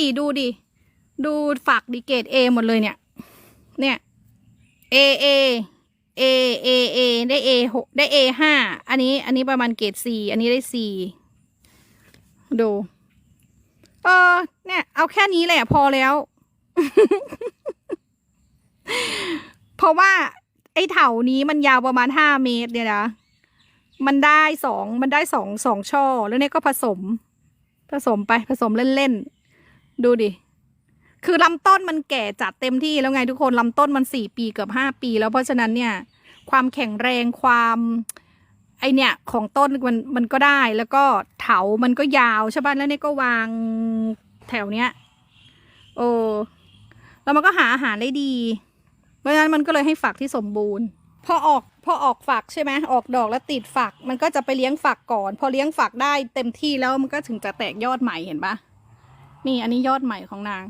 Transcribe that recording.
สี่ดูดิ ดูฝักดิเกตเอหมดเลยเนี่ย เนี่ย A A A A A ได้ A หกได้ A ห้าอันนี้ อันนี้ประมาณเกรด C อันนี้ได้ C ดู เออ เนี่ย เอาแค่นี้แหละพอแล้ว เพราะว่า ไอ้เถานี้มันยาวประมาณห้าเมตรเนี่ยนะ มันได้สอง มันได้สองสองช่อ แล้วเนี่ยก็ผสม ผสมไปผสมเล่นๆ ดูดิ คือลำต้นมันแก่จัดเต็มที่แล้วไงทุกคนลำต้นมันสี่ปีเกือบห้าปี แล้วเพราะฉะนั้นเนี่ย ความแข็งแรงความไอเนี่ยของต้นมันมันก็ได้แล้วก็เถามันก็ยาวใช่ป่ะแล้วเนี่ยก็วางแถวเนี้ยโอ้แล้วมันก็หาอาหารได้ดี เพราะฉะนั้นมันก็เลยให้ฝักที่สมบูรณ์ พอออกพอออกฝักใช่ไหมออกดอกแล้วติดฝัก มันก็จะไปเลี้ยงฝักก่อน พอเลี้ยงฝักได้เต็มที่แล้วมันก็ถึงจะแตกยอดใหม่เห็นปะ นี่อันนี้ยอดใหม่ของนาง